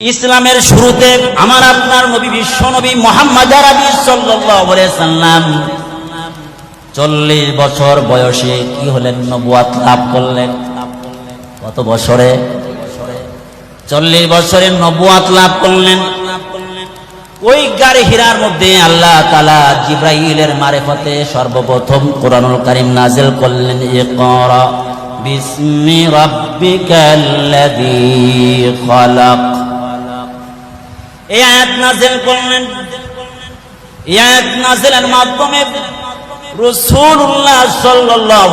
ইসলামের শুরুতে আমার আপনার নবী বিশ্ব নবী মোহাম্মদ আরবি সাল্লাম চল্লিশ বছর বয়সে কি হলেন, নবুয়াত লাভ করলেন? কত বছরে? চল্লিশ বছরে নবুয়াত লাভ করলেন। ওই গাড়ি হীরার মধ্যে আল্লাহ তালা জিব্রাইলের মারেফতে সর্বপ্রথম কোরআনুল কারিম নাজিল করলেন, ইকরা বিসমি রাব্বিকাল্লাযী খালাক। এই আয়াত নাজিল করলেন। এই আয়াত নাজিলের মাধ্যমে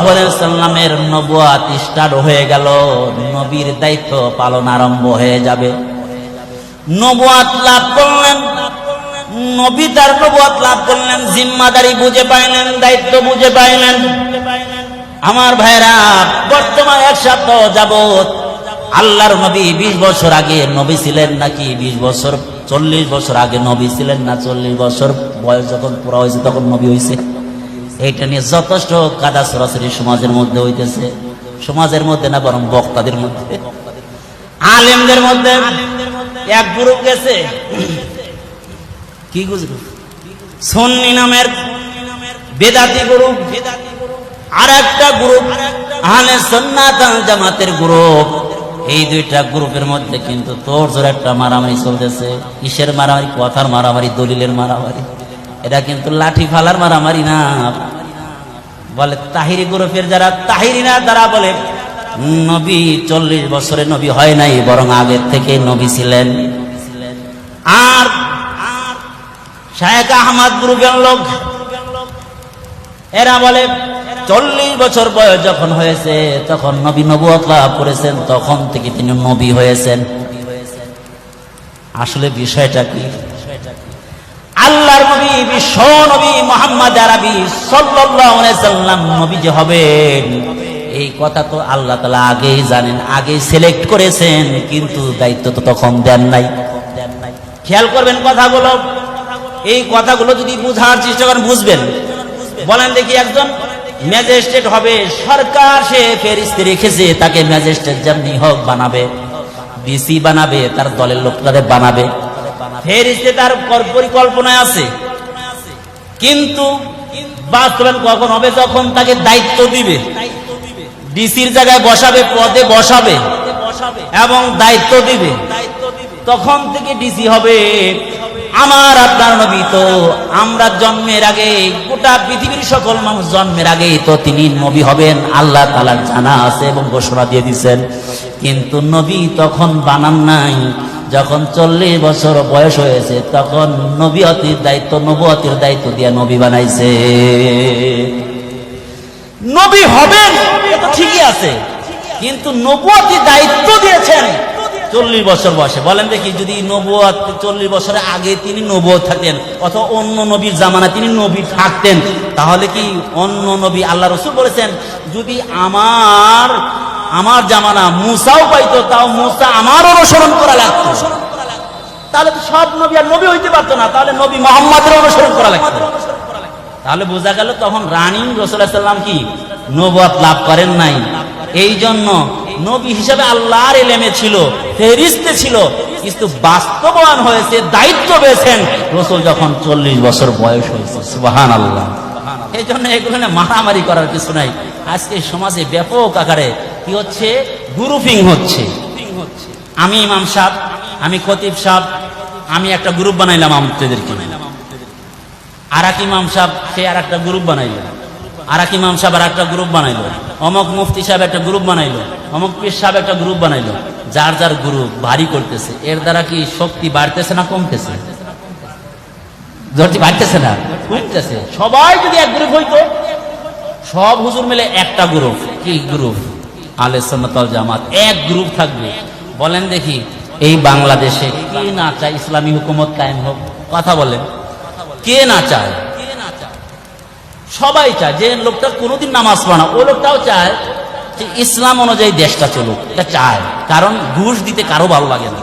আলাইহি সাল্লামের নবুয়াত স্টার্ট হয়ে গেল। নবীর দায়িত্ব পালন আরম্ভ হয়ে যাবে। নবুয়াত লাভ করলেন। নবী তার নবুয়াত লাভ করলেন। জিম্মাদারি বুঝে পাইলেন, দায়িত্ব বুঝে পাইলেন। আমার ভাইরা বর্তমান এক সপ্তাহ যাবত আল্লাহর নবী বিশ বছর আগে নবী ছিলেন নাকি বিশ বছর, চল্লিশ বছর আগে নবী ছিলেন না চল্লিশ বছর? বয়স যখন পুরা হয়েছে তখন নবী হয়েছে এইটা নিয়ে যথেষ্ট কাদা সরাসরি সমাজের মধ্যে হইতেছে। সমাজের মধ্যে না, বরং বক্তাদের মধ্যে। আলেমদের মধ্যে এক গ্রুপ গেছে। কি গ্রুপ? সন্নি নামের বেদাতি গ্রুপ। আর একটা গ্রুপ আহলে সন্ন্যাত জামাতের গ্রুপ। এই দুইটা গ্রুপের মধ্যে কিন্তু তোর জোর একটা মারামারি চলতেছে। কিসের মারামারি? কথার মারামারি, দলিলের মারামারি। এটা কিন্তু লাঠি ফালার মারামারি না। বলে তাহিরি গ্রুপের যারা তাহিরিনা তারা বলে, নবী চল্লিশ বছরে নবী হয় নাই, বরং আগের থেকে নবী ছিলেন। আর শায়েখ আহমদ গ্রুপের লোক, এরা বলে চল্লিশ বছর বয়স যখন হয়েছে, তখন নবী নবুয়ত লাভ করেছেন, তখন থেকে তিনি নবী হয়েছেন। আসলে বিষয়টা কি? আল্লাহর নবী, বিশ্ব নবী মোহাম্মদ আরবি সাল্লাম নবী যে হবেন, এই কথা তো আল্লাহ তাআলা আগেই জানেন, আগেই সিলেক্ট করেছেন, কিন্তু দায়িত্ব তো তখন দেন নাই। খেয়াল করবেন কথাগুলো। এই কথাগুলো যদি বুঝার চেষ্টা করেন, বুঝবেন। বলেন দেখি একজন। ম্যাজিস্ট্রেট হবে, সরকার সে ফেরিস্তে রেখেছে, তাকে ম্যাজিস্ট্রেট যেমনি হোক বানাবে, ডিসি বানাবে, তার দলের লোকটাদের বানাবে। ফেরিস্তে তার পরিকল্পনায় আছে। কিন্তু বাস্তবায়ন কখন হবে? যখন তাকে দায়িত্ব দিবে। ডিসির জায়গায় বসাবে, পদে বসাবে এবং দায়িত্ব দিবে। তখন থেকে ডিসি হবে। আমার আপনার নবী তো আমরা জন্মের আগে, গোটা পৃথিবীর সকল মানুষ জন্মের আগে তো তিনি নবী হবেন। আল্লাহ তালার জানা আছে এবং ঘোষণা দিয়ে দিচ্ছেন কিন্তু নবী তখন বানান নাই। যখন চল্লিশ বছর বয়স হয়েছে, তখন নবীয়তির দায়িত্ব নবতির দায়িত্ব দিয়ে নবী বানাইছে। নবী হবেন ঠিকই আছে। কিন্তু নবুয়তি দায়িত্ব দিয়েছেন চল্লিশ বছর বয়সে। বলেন দেখি, যদি নবুয়াত চল্লিশ বছরের আগে তিনি নবুয় থাকতেন, অথবা অন্য নবীর জামানা তিনি নবী থাকতেন, তাহলে কি অন্য নবী আল্লাহ রসুল বলেছেন, যদি আমার আমার জামানা মুসাও পাইতো, তাও মুসা আমার অনুসরণ করা লাগতো। তাহলে তো সব নবী আর নবী হইতে পারতো না, তাহলে নবী মোহাম্মদের অনুসরণ করা লাগতো। তাহলে বোঝা গেল তখন রানী রসুল্লাহাম কি নবাত লাভ করেন নাই। এই জন্য নবী হিসাবে আল্লাহর এলেমে ছিল, ফেরিস্তে ছিল, কিন্তু বাস্তবায়ন হয়েছে, দায়িত্ব পেয়েছেন রসুল যখন চল্লিশ বছর বয়স হয়েছে সুবাহান আল্লাহ এই জন্য এগুলো মারামারি করার কিছু নাই। আজকে সমাজে ব্যাপক আকারে কি হচ্ছে? গ্রুপিং হচ্ছে। আমি ইমাম সাহ আমি খতিব সাহ আমি একটা গ্রুপ বানাইলাম আমাদেরকে আর এক ইমাম সাহেব, সে আর একটা গ্রুপ বানাইলো। আর এক ইমাম সাহেব আর একটা গ্রুপ বানাইলো। অমক মুফতি সাহেব একটা গ্রুপ বানাইলো। অমক পীর সাহেব একটা গ্রুপ বানাইলো। যার যার গ্রুপ ভারী করতেছে। এর দ্বারা কি শক্তি বাড়তেছে না কমতেছে? বাড়তেছে না, কমতেছে। সবাই যদি এক গ্রুপ হইতো, সব হুজুর মিলে একটা গ্রুপ কি গ্রুপ আলে সন্নতল জামাত। এক গ্রুপ থাকবে। বলেন দেখি, এই বাংলাদেশে কে না চায় ইসলামী হুকুমত কায়েম হোক? কথা বলেন। কে না চায়? সবাই চায়। যে লোকটা কোনোদিন নামাজ পড়ে ওই লোকটাও চায় ইসলাম অনুযায়ী দেশটা চলুক, এটা চায় কারণ ঘুষ দিতে কারও ভালো লাগে না।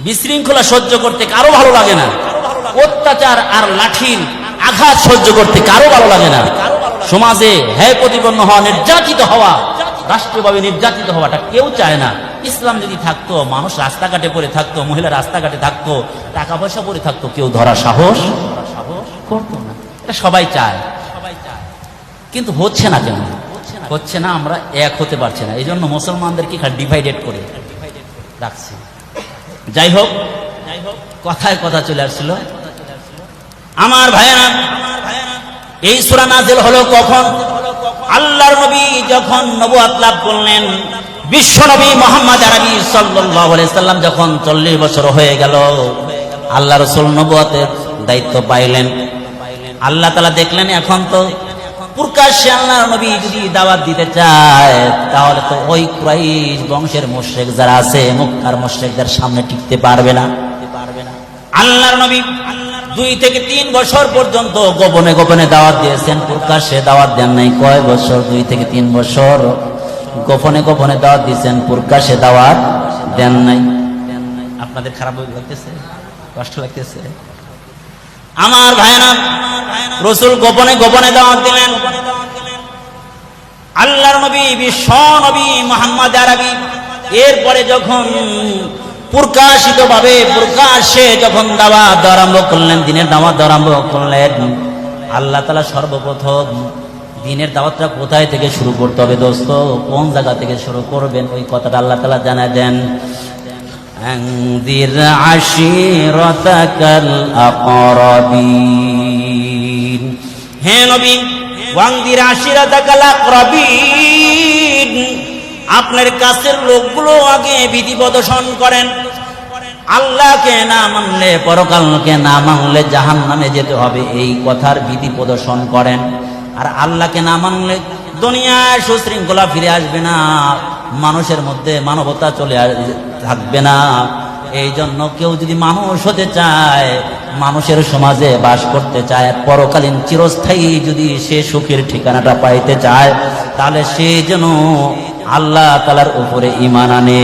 বিশৃঙ্খলা সহ্য করতে কারও ভালো লাগে না। অত্যাচার আর লাঠির আঘাত সহ্য করতে কারও ভালো লাগে না। সমাজে হ্যায় প্রতিপন্ন হওয়া, নির্যাতিত হওয়া, রাষ্ট্রীয়ভাবে নির্যাতিত হওয়াটা কেউ চায় না। ইসলাম যদি থাকতো, মানুষ রাস্তাঘাটে পড়ে থাকতো, মহিলা রাস্তাঘাটে থাকতো টাকা পয়সা পড়ে থাকতো, কেউ ধরা সাহস সাহস করতো না। এটা সবাই চায় সবাই চায়। কিন্তু হচ্ছে না কেন? হচ্ছে না, আমরা এক হতে পারছি না। এই জন্য মুসলমানদেরকে ডিভাইডেড করে রাখছি। যাই হোক, কথায় কথা চলে আসছিল। আমার ভাইয়েরা, এই সূরা নাজিল হলো কখন? আল্লাহর নবী যখন নবুয়াত লাভ করলেন, বিশ্ব নবী মোহাম্মদ আরবি সাল্লাল্লাহু আলাইহি সাল্লাম যখন 40 বছর হয়ে গেল, আল্লাহ রাসূল নবুয়াতের দায়িত্ব পাইলেন। আল্লাহ তাআলা দেখলেন এখন তো প্রকাশ্যে আল্লাহর নবী যদি দাওয়াত দিতে চায়, তাহলে তো ওই কুরাইশ বংশের মুশরিক যারা আছে, মক্কার মুশরিকদের সামনে টিকতে পারবে না। আল্লাহর নবী দুই থেকে তিন বছর পর্যন্ত গোপনে গোপনে দাওয়াত দিয়েছেন প্রকাশ্যে দাওয়াত দেন নাই কয় বছর? দুই থেকে তিন বছর গোপনে গোপনে দাওয়াত দিয়েছেন প্রকাশ্যে দাওয়াত দেন নাই। আপনাদের খারাপ লাগতেছে? কষ্ট লাগতেছে? আমার ভাইনা রসুল গোপনে গোপনে দাওয়াত দিলেন। আল্লাহর নবী, বিশ্ব নবী মোহাম্মদ আরবি। এরপরে যখন প্রকাশিত ভাবে প্রকাশ্যে যখন দেওয়া আরম্ভ করলেন, দিনের দেওয়া আরম্ভ করলেন, আল্লাহ তালা সর্বপ্রথম দিনের দাওয়াতটা কোথায় থেকে শুরু করতে হবে দোস্ত? কোন জায়গা থেকে শুরু করবেন? ওই কথাটা আল্লাহ তালা জানায় দেন। أنذر عشيرتك الأقربين হে নবী ওয়াংদির আশিরাতাকাল আকরাবিন আপনার কাছের লোকগুলো আগে বিধি প্রদর্শন করেন আল্লাহকে না মানলে পরকালকে না মানলে জাহান নামে যেতে হবে এই কথার বিধি প্রদর্শন করেন আর আল্লাহকে না মানলে দুনিয়ায় সুশৃঙ্খলা ফিরে আসবে না মানুষের মধ্যে মানবতা চলে থাকবে না। এই জন্য কেউ যদি মানুষ হতে চায়, মানুষের সমাজে বাস করতে চায়, পরকালীন চিরস্থায়ী যদি সে সুখের ঠিকানাটা পাইতে চায়, তাহলে সে যেন আল্লাহ তালার উপরে ইমান আনে।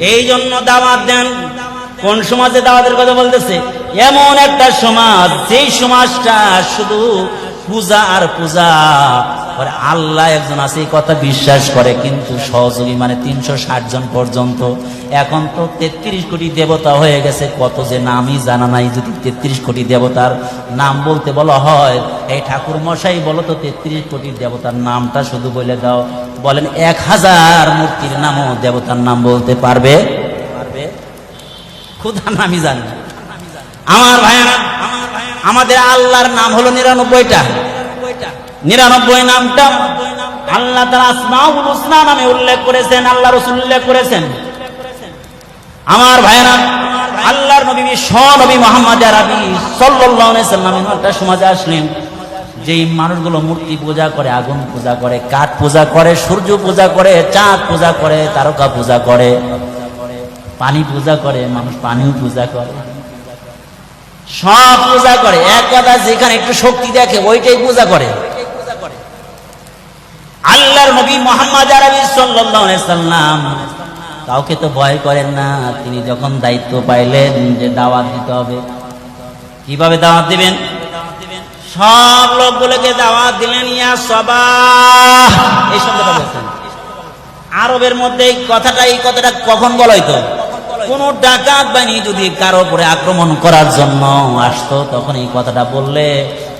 এই জন্য দাওয়াত দেন। কোন সমাজে দাওয়াতের কথা বলতেছে? এমন একটা সমাজ, যেই সমাজটা শুধু পূজা আর পূজা করে আল্লাহ একজন আছে, এই কথা বিশ্বাস করে, কিন্তু সহযোগী মানে তিনশো ষাট জন পর্যন্ত। এখন তো তেত্রিশ কোটি দেবতা হয়ে গেছে, কত যে নামই জানা নাই, যদি তেত্রিশ কোটি দেবতার নাম বলতে বলা হয়, এই ঠাকুর মশাই বলো তো তেত্রিশ কোটি দেবতার নামটা শুধু বলে দাও। বলেন, এক হাজার মূর্তির নামও দেবতার নাম বলতে পারবে? পারবে? খুদার নামই জানি। আমার ভাইয়েরা, আমাদের আল্লাহর নাম হলো নিরানব্বইটা। নিরানব্বই নামটা আল্লাহ তারা আসমাউল নামে উল্লেখ করেছেন, আল্লাহ রসুল উল্লেখ করেছেন। আমার ভাইয়েরা, আল্লাহর নবী বিশ্ব নবী মোহাম্মদ আরবি একটা সমাজে আসলেন, যেই মানুষগুলো মূর্তি পূজা করে, আগুন পূজা করে, কাঠ পূজা করে, সূর্য পূজা করে, চাঁদ পূজা করে, তারকা পূজা করে, পানি পূজা করে, মানুষ পানিও পূজা করে, সব পূজা করে। এক কথা যেখানে একটু শক্তি দেখে, ওইটাই পূজা করে। আল্লাহর নবী মোহাম্মদ আরবি সাল্লাম। কাউকে তো ভয় করেন না, তিনি যখন দায়িত্ব পাইলেন যে দাওয়াত দিতে হবে। কীভাবে দাওয়াত দিবেন? সব লোকগুলোকে দাওয়াত দিলেন, ইয়া বলছেন। আরবের মধ্যে এই কথাটা এই কথাটা কখন বলা হইতো? কোন ডাকাত বাহিনী যদি কারও উপরে আক্রমণ করার জন্য আসতো, তখন এই কথাটা বললে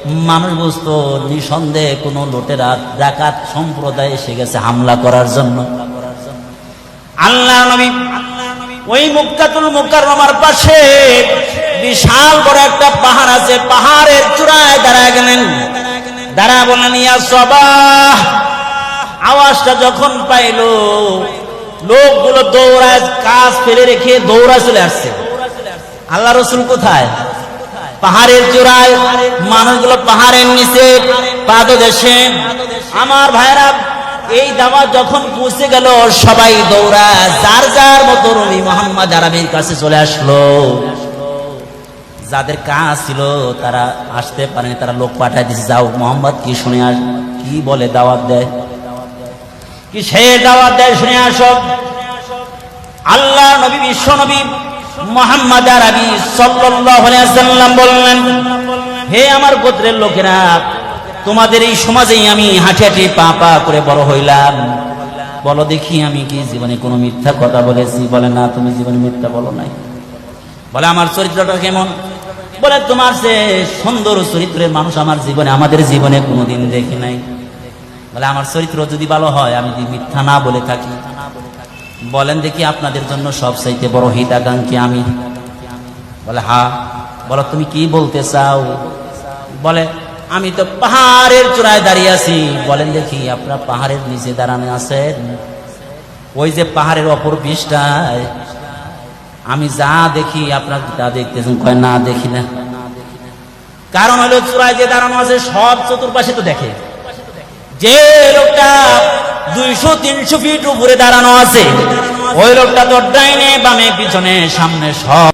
মানুষ বুঝতো, নিঃসন্দেহে কোনো লোটেরা ডাকাত সম্প্রদায় এসে গেছে হামলা করার জন্য। আল্লাহ নবী ওই মুক্কাতুল মুকাররমার পাশে বিশাল বড় একটা পাহাড় আছে, পাহাড়ের চূড়ায় দাঁড়ায় গেলেন। দাঁড়া বললেন, ইয়া সবাহ! আওয়াজটা যখন পাইলো, লোকগুলো দৌড়ায়, কাজ ফেলে রেখে দৌড়া চলে আসছে। আল্লাহ রসুল কোথায়? পাহাড়ের চূড়ায়, মানুষগুলো পাহাড়ের নিচে, পাদদেশে। আমার ভাইরা এই দাওয়া যখন পৌঁছে গেল, সবাই দৌড়া, যার যার মতো রবি মোহাম্মদ আরবির কাছে চলে আসলো। যাদের কাজ ছিল, তারা আসতে পারেনি, তারা লোক পাঠায় দিচ্ছে যাও, মোহাম্মদ, কি শুনে আস, কি বলে দাওয়াত দেয়? কি সে দাওয়াত দেয়, শুনে আসো। আল্লাহ, নবী, বিশ্ব নবী মোহাম্মদ আরবি সাল্লাম বললেন, হে আমার গোত্রের লোকেরা, তোমাদের এই সমাজেই আমি হাঁটি হাঁটি পা পা করে বড় হইলাম। বলো দেখি আমি কি জীবনে কোনো মিথ্যা কথা বলেছি। বলে, না, তুমি জীবনে মিথ্যা বলো নাই। বলে, আমার চরিত্রটা কেমন? বলে, তোমার সে সুন্দর চরিত্রের মানুষ আমার জীবনে, আমাদের জীবনে কোনোদিন দেখি নাই। বলে, আমার চরিত্র যদি ভালো হয়, আমি যদি মিথ্যা না বলে থাকি বলেন দেখি আপনাদের জন্য সব চাইতে বড় হিতাকাঙ্ক্ষী আমি। বলে, হা। বলো, তুমি কি বলতে চাও? বলে, আমি তো পাহাড়ের চূড়ায় দাঁড়িয়ে আছি। বলেন দেখি, আপনারা পাহাড়ের নিচে দাঁড়ানো আছেন? ওই যে পাহাড়ের অপর পৃষ্ঠায়, আমি যা দেখি, আপনার তা দেখতেছেন? কয়, না, দেখি না। কারণ হলো, চূড়ায় যে দাঁড়ানো আছে, সব চতুর্পাশে তো দেখে। যে লোকটা দুইশো তিনশো ফিট উপরে দাঁড়ানো আছে। ওই লোকটা ডাইনে বামে পিছনে সামনে সব।